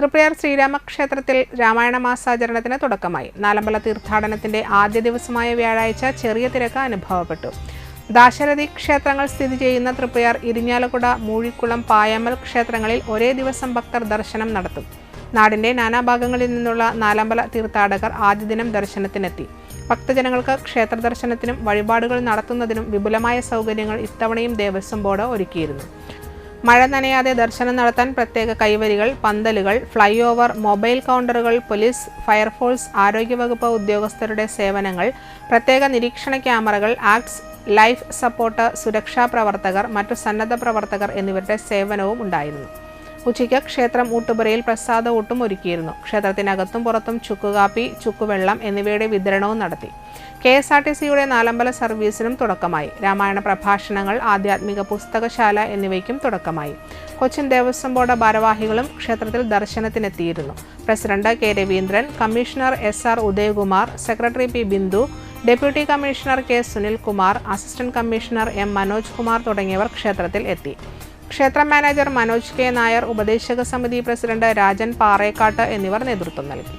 തൃപ്രയാർ ശ്രീരാമക്ഷേത്രത്തിൽ രാമായണ മാസാചരണത്തിന് തുടക്കമായി. നാലമ്പല തീർത്ഥാടനത്തിന്റെ ആദ്യ ദിവസമായ വ്യാഴാഴ്ച ചെറിയ തിരക്ക് അനുഭവപ്പെട്ടു. ദാശരഥി ക്ഷേത്രങ്ങൾ സ്ഥിതി ചെയ്യുന്ന തൃപ്പയാർ ഇരിഞ്ഞാലക്കുട മൂഴിക്കുളം പായമ്മൽ ക്ഷേത്രങ്ങളിൽ ഒരേ ദിവസം ഭക്തർ ദർശനം നടത്തും. നാടിന്റെ നാനാഭാഗങ്ങളിൽ നിന്നുള്ള നാലമ്പല തീർത്ഥാടകർ ആദ്യ ദിനം ദർശനത്തിനെത്തി. ഭക്തജനങ്ങൾക്ക് ക്ഷേത്ര ദർശനത്തിനും വഴിപാടുകൾ നടത്തുന്നതിനും വിപുലമായ സൗകര്യങ്ങൾ ഇത്തവണയും ദേവസ്വം ബോർഡ് ഒരുക്കിയിരുന്നു. മഴ നനയാതെ ദർശനം നടത്താൻ പ്രത്യേക കൈവരികൾ പന്തലുകൾ ഫ്ലൈ ഓവർ മൊബൈൽ കൗണ്ടറുകൾ പോലീസ് ഫയർഫോഴ്സ് ആരോഗ്യവകുപ്പ് ഉദ്യോഗസ്ഥരുടെ സേവനങ്ങൾ പ്രത്യേക നിരീക്ഷണ ക്യാമറകൾ ആക്ട്സ് ലൈഫ് സപ്പോർട്ട് സുരക്ഷാ പ്രവർത്തകർ മറ്റു സന്നദ്ധ പ്രവർത്തകർ എന്നിവരുടെ സേവനവും ഉണ്ടായിരുന്നു. ഉച്ചയ്ക്ക് ക്ഷേത്രം ഊട്ടുപുരയിൽ പ്രസാദ ഊട്ടും ഒരുക്കിയിരുന്നു. ക്ഷേത്രത്തിനകത്തും പുറത്തും ചുക്കുകാപ്പി ചുക്കുവെള്ളം എന്നിവയുടെ വിതരണവും നടത്തി. കെ എസ് ആർ ടി സിയുടെ നാലമ്പല സർവീസിനും തുടക്കമായി. രാമായണ പ്രഭാഷണങ്ങൾ ആധ്യാത്മിക പുസ്തകശാല എന്നിവയ്ക്കും തുടക്കമായി. കൊച്ചിൻ ദേവസ്വം ബോർഡ് ഭാരവാഹികളും ക്ഷേത്രത്തിൽ ദർശനത്തിനെത്തിയിരുന്നു. President K Raveendran commissioner S R Udayakumar secretary P Bindu deputy commissioner K Sunilkumar assistant commissioner M Manoj Kumar തുടങ്ങിയവർ ക്ഷേത്രത്തിൽ എത്തി. ക്ഷേത്ര മാനേജർ മനോജ് കെ നായർ ഉപദേശക സമിതി പ്രസിഡന്റ് രാജൻ പാറേക്കാട്ട് എന്നിവർ നേതൃത്വം നൽകി.